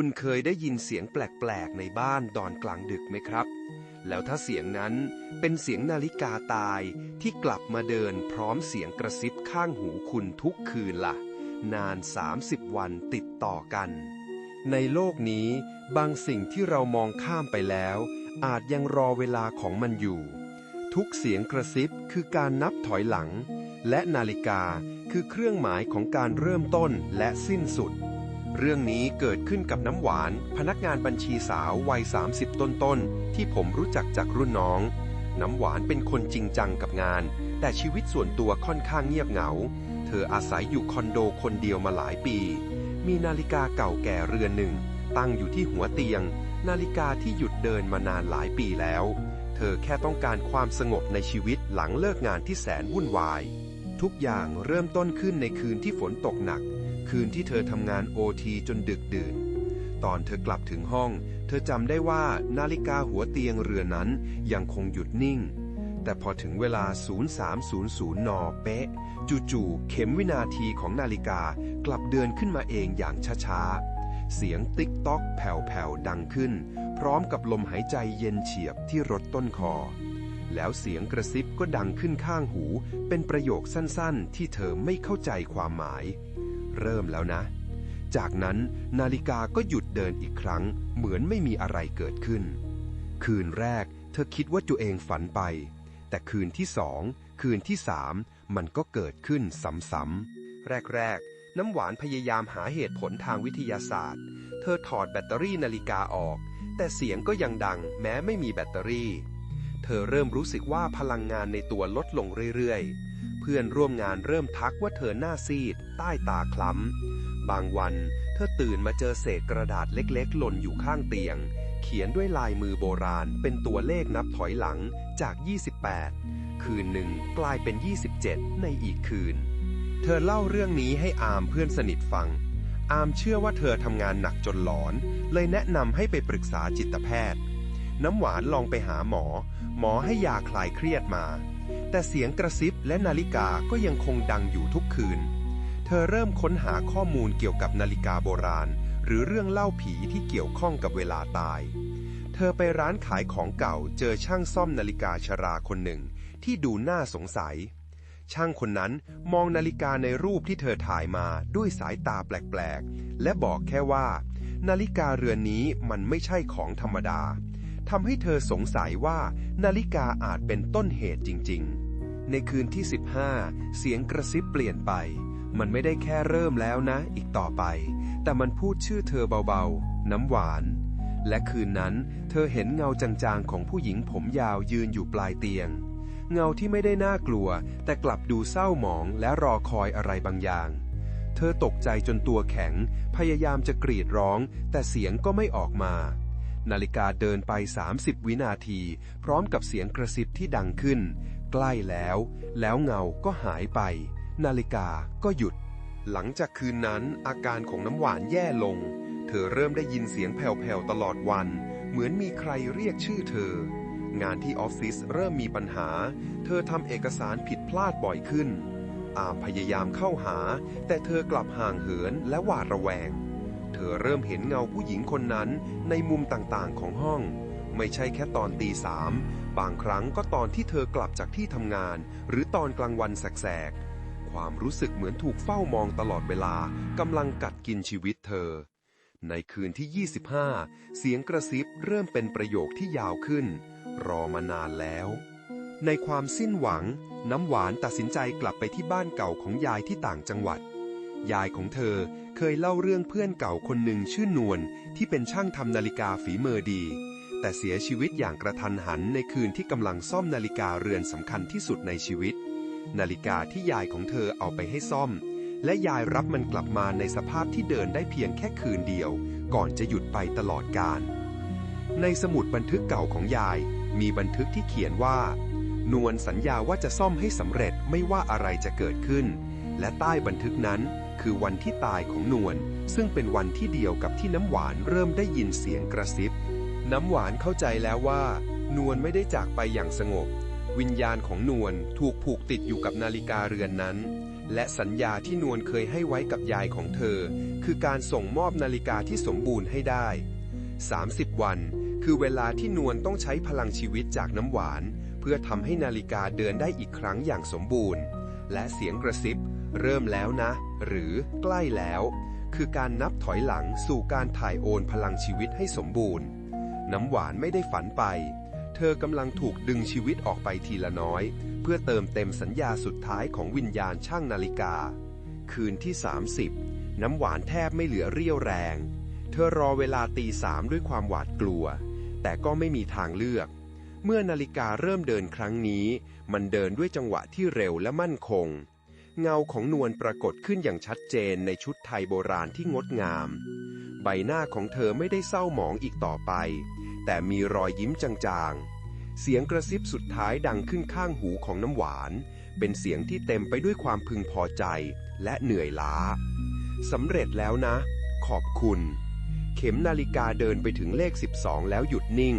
คุณเคยได้ยินเสียงแปลกๆ ในบ้านตอนกลางดึกไหมครับ แล้วถ้าเสียงนั้นเป็นเสียงนาฬิกาตายที่กลับมาเดินพร้อมเสียงกระซิบข้างหูคุณทุกคืนล่ะ นาน 30 วันติดต่อกัน ในโลกนี้บางสิ่งที่เรามองข้ามไปแล้ว อาจยังรอเวลาของมันอยู่ ทุกเสียงกระซิบคือการนับถอยหลัง และนาฬิกาคือเครื่องหมายของการเริ่มต้นและสิ้นสุด เรื่องนี้เกิดขึ้นกับน้ำหวาน พนักงานบัญชีสาววัย 30 ต้นๆ ที่ผมรู้จักจากรุ่นน้อง น้ำหวานเป็นคนจริงจังกับงาน แต่ชีวิตส่วนตัวค่อนข้างเงียบเหงา เธออาศัยอยู่คอนโดคนเดียวมาหลายปี มีนาฬิกาเก่าแก่เรือนหนึ่ง ตั้งอยู่ที่หัวเตียง นาฬิกาที่หยุดเดินมานานหลายปีแล้ว เธอแค่ต้องการความสงบในชีวิตหลังเลิกงานที่แสนวุ่นวาย ทุกอย่างเริ่มต้นขึ้นในคืนที่ฝนตกหนัก คืนที่เธอทำงานโอทีจนดึกดื่น ตอนเธอกลับถึงห้อง เธอจำได้ว่านาฬิกาหัวเตียงเรือนนั้นยังคงหยุดนิ่ง แต่พอถึงเวลา 0300 น เป๊ะ จู่ๆเข็มวินาทีของนาฬิกากลับเดินขึ้นมาเองอย่างช้าๆ เสียงติ๊กต๊อกแผ่วๆดังขึ้น พร้อมกับลมหายใจเย็นเฉียบที่รดต้นคอ แล้วเสียงกระซิบก็ดังขึ้นข้างหู เป็นประโยคสั้นๆ ที่เธอไม่เข้าใจความหมาย เริ่มแล้วนะ จากนั้นนาฬิกาก็หยุดเดินอีกครั้ง เหมือนไม่มีอะไรเกิดขึ้น คืนแรก เธอคิดว่าตัวเองฝันไป แต่คืนที่สอง คืนที่สาม มันก็เกิดขึ้นซ้ำๆ แรกๆ น้ำหวานพยายามหาเหตุผลทางวิทยาศาสตร์ เธอถอดแบตเตอรี่นาฬิกาออก แต่เสียงก็ยังดัง แม้ไม่มีแบตเตอรี่ เธอเริ่มรู้สึกว่าพลังงานในตัวลดลงเรื่อยๆ เพื่อนร่วมงานเริ่มทักว่าเธอหน้าซีด ใต้ตาคล้ำ บางวันเธอตื่นมาเจอเศษกระดาษเล็กๆ หล่นอยู่ข้างเตียง เขียนด้วยลายมือโบราณ เป็นตัวเลขนับถอยหลังจาก 28 คืนหนึ่งกลายเป็น 27 ในอีกคืน เธอเล่าเรื่องนี้ให้อามเพื่อนสนิทฟัง อามเชื่อว่าเธอทำงานหนักจนหลอน เลยแนะนำให้ไปปรึกษาจิตแพทย์ น้ำหวานลองไปหาหมอ หมอให้ยาคลายเครียดมา แต่เสียงกระซิบและนาฬิกาก็ยังคงดังอยู่ทุกคืน เธอเริ่มค้นหาข้อมูลเกี่ยวกับนาฬิกาโบราณ หรือเรื่องเล่าผีที่เกี่ยวข้องกับเวลาตาย เธอไปร้านขายของเก่าเจอช่างซ่อมนาฬิกาชราคนหนึ่ง ที่ดูน่าสงสัย ช่างคนนั้นมองนาฬิกาในรูปที่เธอถ่ายมาด้วยสายตาแปลกๆ และบอกแค่ว่า นาฬิกาเรือนนี้มันไม่ใช่ของธรรมดา ทำให้เธอสงสัยว่านาฬิกาอาจเป็นต้นเหตุจริง ๆ ในคืนที่ 15 เสียงกระซิบเปลี่ยนไป มันไม่ได้แค่เริ่มแล้วนะ อีกต่อไป แต่มันพูดชื่อเธอเบาๆ น้ำหวาน และคืนนั้น เธอเห็นเงาจางๆ ของผู้หญิงผมยาวยืนอยู่ปลายเตียง เงาที่ไม่ได้น่ากลัว แต่กลับดูเศร้าหมองและรอคอยอะไรบางอย่างเธอตกใจจนตัวแข็ง พยายามจะกรีดร้อง แต่เสียงก็ไม่ออกมา นาฬิกาเดินไป 30 วินาที พร้อมกับเสียงกระซิบที่ดังขึ้น ใกล้แล้ว แล้วเงาก็หายไป นาฬิกาก็หยุด หลังจากคืนนั้นอาการของน้ำหวานแย่ลง เธอเริ่มได้ยินเสียงแผ่วๆตลอดวัน เหมือนมีใครเรียกชื่อเธอ งานที่ออฟฟิศเริ่มมีปัญหา เธอทำเอกสารผิดพลาดบ่อยขึ้น อามพยายามเข้าหา แต่เธอกลับห่างเหินและหวาดระแวง เธอเริ่มเห็นเงาผู้หญิงคนนั้นในมุมต่างๆของห้อง ไม่ใช่แค่ตอนตีสามบางครั้งก็ตอนที่เธอกลับจากที่ทำงาน หรือตอนกลางวันแสกๆ ความรู้สึกเหมือนถูกเฝ้ามองตลอดเวลากำลังกัดกินชีวิตเธอ ในคืนที่ 25 เสียงกระซิบเริ่มเป็นประโยคที่ยาวขึ้น รอมานานแล้ว ในความสิ้นหวัง น้ำหวานตัดสินใจกลับไปที่บ้านเก่าของยายที่ต่างจังหวัด ยายของเธอเคยเล่าเรื่องเพื่อนเก่าคนหนึ่งชื่อนวลที่เป็นช่างทำนาฬิกาฝีมือดี แต่เสียชีวิตอย่างกระทันหันในคืนที่กำลังซ่อมนาฬิกาเรือนสำคัญที่สุดในชีวิต นาฬิกาที่ยายของเธอเอาไปให้ซ่อม และยายรับมันกลับมาในสภาพที่เดินได้เพียงแค่คืนเดียว ก่อนจะหยุดไปตลอดกาลในสมุดบันทึกเก่าของยาย มีบันทึกที่เขียนว่า นวลสัญญาว่าจะซ่อมให้สำเร็จไม่ว่าอะไรจะเกิดขึ้น และใต้บันทึกนั้น คือวันที่ตายของนวลซึ่งเป็นวันที่เดียวกับที่น้ำหวานเริ่มได้ยินเสียงกระซิบ น้ำหวานเข้าใจแล้วว่า นวลไม่ได้จากไปอย่างสงบ วิญญาณของนวลถูกผูกติดอยู่กับนาฬิกาเรือนนั้น และสัญญาที่นวลเคยให้ไว้กับยายของเธอ คือการส่งมอบนาฬิกาที่สมบูรณ์ให้ได้ 30 วัน คือเวลาที่นวลต้องใช้พลังชีวิตจากน้ำหวาน เพื่อทำให้นาฬิกาเดินได้อีกครั้งอย่างสมบูรณ์ และเสียงกระซิบ เริ่มแล้วนะ หรือใกล้แล้ว คือการนับถอยหลังสู่การถ่ายโอนพลังชีวิตให้สมบูรณ์ น้ำหวานไม่ได้ฝันไป เธอกำลังถูกดึงชีวิตออกไปทีละน้อย เพื่อเติมเต็มสัญญาสุดท้ายของวิญญาณช่างนาฬิกา คืนที่ 30 น้ำหวานแทบไม่เหลือเรี่ยวแรง เธอรอเวลาตีสามด้วยความหวาดกลัว แต่ก็ไม่มีทางเลือกเมื่อนาฬิกาเริ่มเดินครั้งนี้ มันเดินด้วยจังหวะที่เร็วและมั่นคง เงาของนวลปรากฏขึ้นอย่างชัดเจนในชุดไทยโบราณที่งดงาม ใบหน้าของเธอไม่ได้เศร้าหมองอีกต่อไป แต่มีรอยยิ้มจางๆ เสียงกระซิบสุดท้ายดังขึ้นข้างหูของน้ำหวาน เป็นเสียงที่เต็มไปด้วยความพึงพอใจและเหนื่อยล้าสำเร็จแล้วนะ ขอบคุณ เข็มนาฬิกาเดินไปถึงเลข 12 แล้วหยุดนิ่ง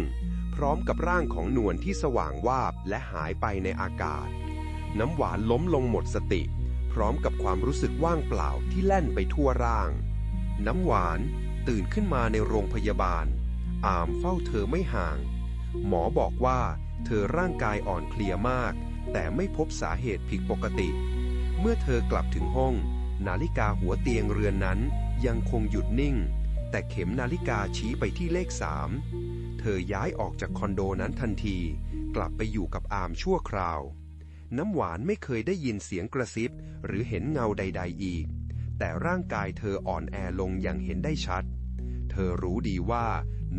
พร้อมกับร่างของนวลที่สว่างวาบและหายไปในอากาศ น้ำหวานล้มลงหมดสติ พร้อมกับความรู้สึกว่างเปล่าที่แล่นไปทั่วร่าง น้ำหวานตื่นขึ้นมาในโรงพยาบาล อามเฝ้าเธอไม่ห่าง หมอบอกว่าเธอร่างกายอ่อนเพลียมาก แต่ไม่พบสาเหตุผิดปกติ เมื่อเธอกลับถึงห้อง นาฬิกาหัวเตียงเรือนนั้นยังคงหยุดนิ่ง แต่เข็มนาฬิกาชี้ไปที่เลขสามเธอย้ายออกจากคอนโดนั้นทันที กลับไปอยู่กับอามชั่วคราว น้ำหวานไม่เคยได้ยินเสียงกระซิบ หรือเห็นเงาใด ๆ อีก แต่ร่างกายเธออ่อนแอลงอย่างเห็นได้ชัด เธอรู้ดีว่า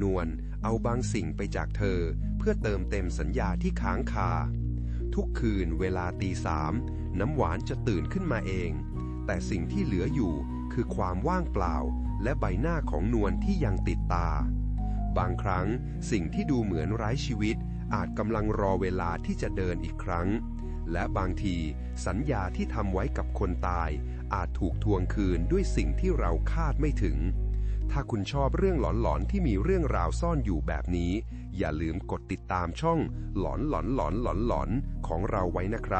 นวลเอาบางสิ่งไปจากเธอ เพื่อเติมเต็มสัญญาที่ค้างคา ทุกคืนเวลาตีสามน้ำหวานจะตื่นขึ้นมาเอง แต่สิ่งที่เหลืออยู่คือความว่างเปล่า และใบหน้าของนวลที่ยังติดตา บางครั้งสิ่งที่ดูเหมือนไร้ชีวิตอาจกำลังรอเวลาที่จะเดินอีกครั้ง และบางทีสัญญาที่ทำไว้กับคนตาย อาจถูกทวงคืนด้วยสิ่งที่เราคาดไม่ถึง ถ้าคุณชอบเรื่องหลอนๆที่มีเรื่องราวซ่อนอยู่แบบนี้ อย่าลืมกดติดตามช่องหลอนหลอนหลอนหลอนหลอนของเราไว้นะครับ